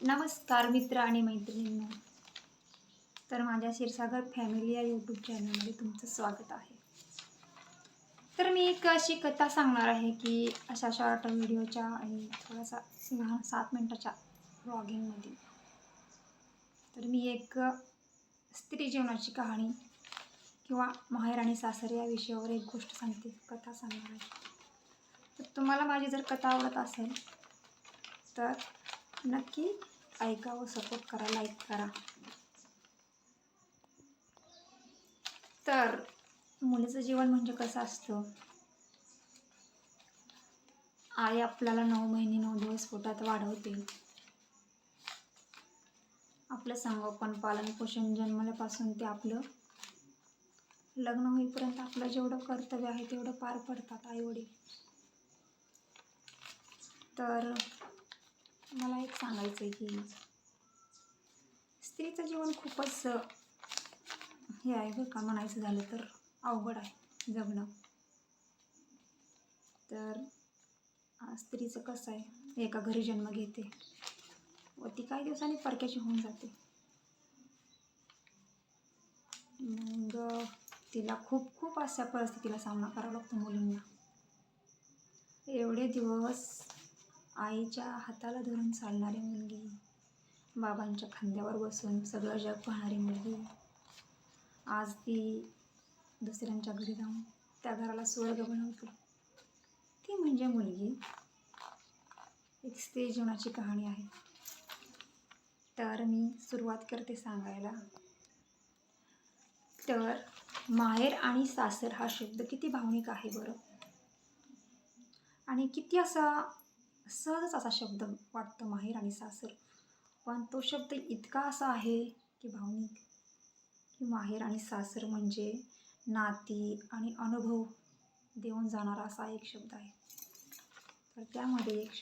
नमस्कार मित्र आणि मैत्रिणींना. तर माझ्या क्षीरसागर फॅमिली या यूट्यूब चॅनलमध्ये तुमचं स्वागत आहे. तर मी एक अशी कथा सांगणार आहे की अशा शॉर्ट व्हिडिओच्या आणि थोडासा लहान सात मिनटाच्या ब्लॉगिंगमध्ये तर मी एक स्त्री जीवनाची कहाणी किंवा माहेर आणि सासर या विषयावर एक गोष्ट सांगते कथा सांगणार आहे. तर तुम्हाला माझी जर कथा आवडत असेल तर नक्की ऐका व सपोर्ट करा लाईक करा. तर मुलीचं जीवन म्हणजे कसं असतं? आई आपल्याला नऊ महिने नऊ दिवस पोटात वाढवते. आपलं संगोपन पालन पोषण जन्मल्यापासून ते आपलं लग्न होईपर्यंत आपलं जेवढं कर्तव्य आहे तेवढं पार पडतात आईवडील. तर मला एक सांगायचं आहे की स्त्रीचं जीवन खूपच हे आहे बरं का म्हणायचं झालं तर अवघड आहे जगणं. तर स्त्रीचं कसं आहे एका घरी जन्म घेते व ती काही दिवसांनी परक्याची होऊन जाते. मग तिला खूप खूप अशा परिस्थितीला सामना करावा लागतो मुलींना. एवढे दिवस आईच्या हाताला धरून चालणारी मुलगी बाबांच्या खांद्यावर बसून सगळं जग पाहणारी मुलगी. आज ती दुसऱ्यांच्या घरी जाऊन त्या घराला स्वर्ग बनवते. ती म्हणजे मुलगी. एक स्त्री जीवनाची कहाणी आहे. तर मी सुरुवात करते सांगायला. तर माहेर आणि सासर हा शब्द किती भावनिक आहे बरं? आणि किती असा सहजच असा शब्द वाटतो माहेर आणि सासर. पण तो शब्द इतका असा आहे की भावनिक की माहेर आणि सासर म्हणजे नाती आणि अनुभव देऊन जाणारा असा एक शब्द आहे. तर त्यामध्ये एक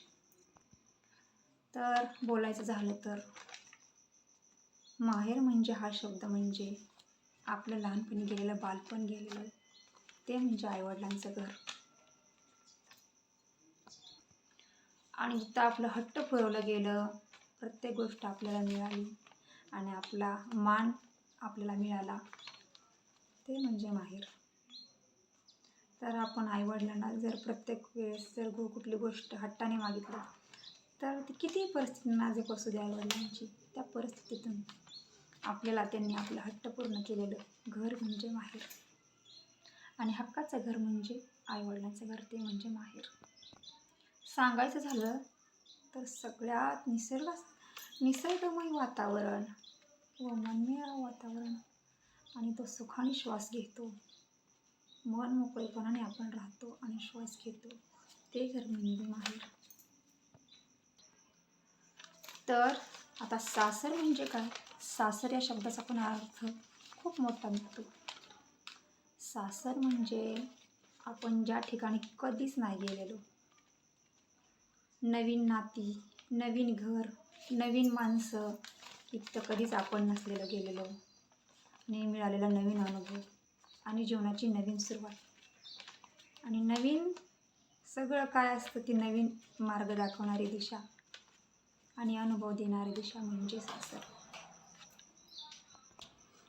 तर बोलायचं झालं तर माहेर म्हणजे हा शब्द म्हणजे आपलं लहानपणी गेलेलं बालपण गेलेलं ते म्हणजे आईवडिलांचं घर. आणि जिथं आपलं हट्ट पुरवलं गेलं प्रत्येक गोष्ट आपल्याला मिळाली आणि आपला मान आपल्याला मिळाला. ते म्हणजे माहेर. तर आपण आईवडिलांना जर प्रत्येक वेळेस जर गो कुठली गोष्ट हट्टाने मागितली तर ती कितीही परिस्थिती नाजूक असू द्या आईवडिलांची त्या परिस्थितीतून आपल्याला त्यांनी आपलं हट्ट पूर्ण केलेलं घर म्हणजे माहेर. आणि हक्काचं घर म्हणजे आईवडिलांचं घर ते म्हणजे माहेर. सांगायचं झालं तर सगळ्यात निसर्ग निसर्गमय वातावरण व मनमिळा वातावरण आणि तो सुखाने श्वास घेतो. मन मोकळेपणाने आपण राहतो आणि श्वास घेतो. ते घर म्हणजे माहेर. तर आता सासर म्हणजे काय? सासर या शब्दाचा पण अर्थ खूप मोठा निघतो. सासर म्हणजे आपण ज्या ठिकाणी कधीच नाही गेलेलो नवीन नाती नवीन घर नवीन माणसं इतकं कधीच आपण नसलेलं गेलेलो. आणि मिळालेला नवीन अनुभव आणि जीवनाची नवीन सुरुवात. आणि नवीन सगळं काय असतं ती नवीन मार्ग दाखवणारी दिशा आणि अनुभव देणारी दिशा म्हणजे सासर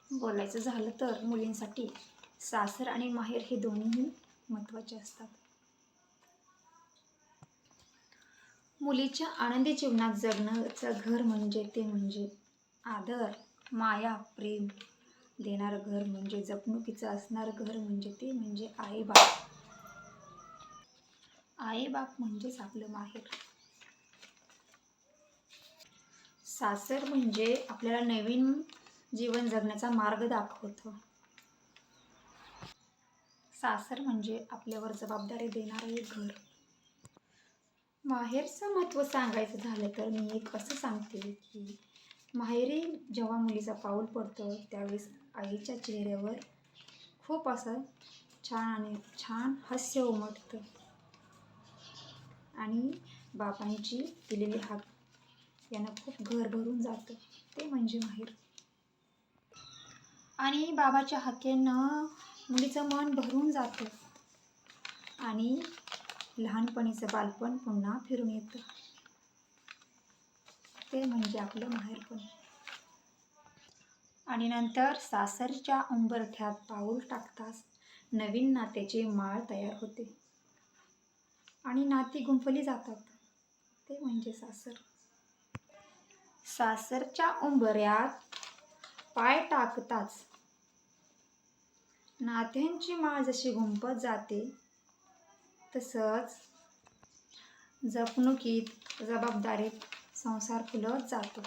बोलायचं झालं तर मुलींसाठी सासर आणि माहेर हे दोन्हीही महत्त्वाचे असतात. मुलीच्या आनंदी जीवनात जगण्याचं घर म्हणजे ते म्हणजे आदर माया प्रेम. देणारं घर म्हणजे जपणुकीचं असणारं घर म्हणजे ते म्हणजे आईबाप. आईबाप म्हणजेच आपलं माहेर. सासर म्हणजे आपल्याला नवीन जीवन जगण्याचा मार्ग दाखवतं. सासर म्हणजे आपल्यावर जबाबदारी देणारं एक घर. माहेरचं महत्त्व सांगायचं झालं तर मी एक असं सांगते की माहेरी जेव्हा मुलीचा पाऊल पडतं त्यावेळेस आईच्या चेहऱ्यावर खूप असं छान आणि छान हास्य उमटतं. आणि बाबांची दिलेली हाक यांना खूप घर भरून जातं. ते म्हणजे माहेर. आणि बाबाच्या हाकेनं मुलीचं मन भरून जातं. आणि लहानपणीचं बालपण पुन्हा फिरून येतं. ते म्हणजे आपलं माहेरपण. आणि नंतर सासरच्या उंबरठ्यात पाऊल टाकताच नवीन नात्याची माळ तयार होते. आणि नाती गुंफली जातात. ते म्हणजे सासर. सासरच्या उंबऱ्यात पाय टाकताच. नात्यांची माळ जशी गुंपत जाते तसंच जपणुकीत जबाबदारीत संसार फुलत जातो.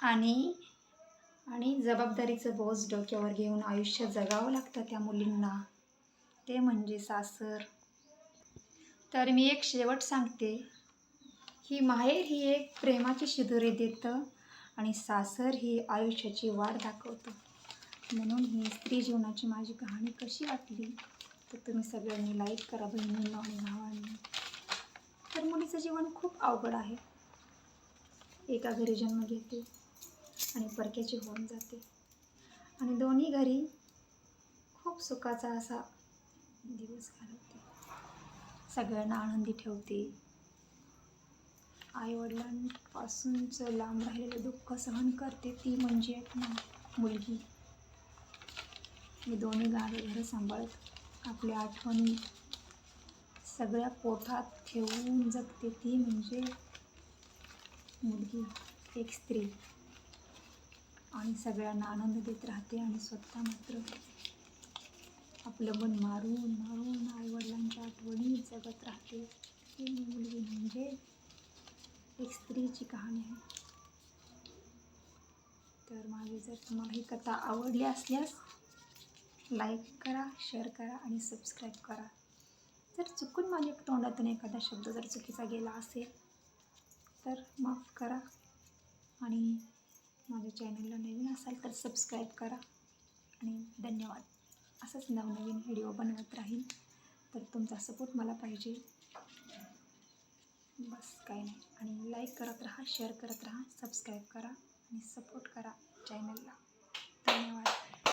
आणि आणि जबाबदारीचं बोज डोक्यावर घेऊन आयुष्य जगावं लागतं त्या मुलींना. ते म्हणजे सासर. तर मी एक शेवट सांगते. ही माहेर ही एक प्रेमाची शिदुरी देतं आणि सासर ही आयुष्याची वाढ दाखवतं. म्हणून ही स्त्री जीवनाची माझी कहाणी कशी वाटली तर तुम्ही सगळ्यांनी लाईक करा बहिणींना आणि भावांनी. तर मुलीचं जीवन खूप अवघड आहे. एका घरी जन्म घेते आणि परक्याची होऊन जाते. आणि दोन्ही घरी खूप सुखाचा असा दिवस घालवते. सगळ्यांना आनंदी ठेवते. आईवडिलांपासूनचं लांब राहिलेलं दुःख सहन करते ती म्हणजे ना मुलगी. मी दोन्ही गावे घरं सांभाळत आपल्या आठवणी सगळ्या पोटात ठेवून जगते ती म्हणजे मुलगी एक स्त्री. आणि सगळ्यांना आनंद देत राहते आणि स्वतः मात्र आपलं मन मारून मारून आईवडिलांच्या आठवणी जगत राहते. ही मुलगी म्हणजे एक स्त्रीची कहाणी आहे. तर माझी जर तुम्हाला ही कथा आवडली असल्यास लाईक करा शेअर करा आणि सबस्क्राईब करा. जर चुकून माझ्या तोंडातून एखादा शब्द जर चुकीचा गेला असेल तर माफ करा आणि माझ्या चॅनलला नवीन असाल तर सबस्क्राईब करा आणि धन्यवाद. असंच नवनवीन व्हिडिओ बनवत राहील तर तुमचा सपोर्ट मला पाहिजे. बस काही नाही. आणि लाईक करत राहा शेअर करत राहा सबस्क्राईब करा आणि सपोर्ट करा चॅनलला.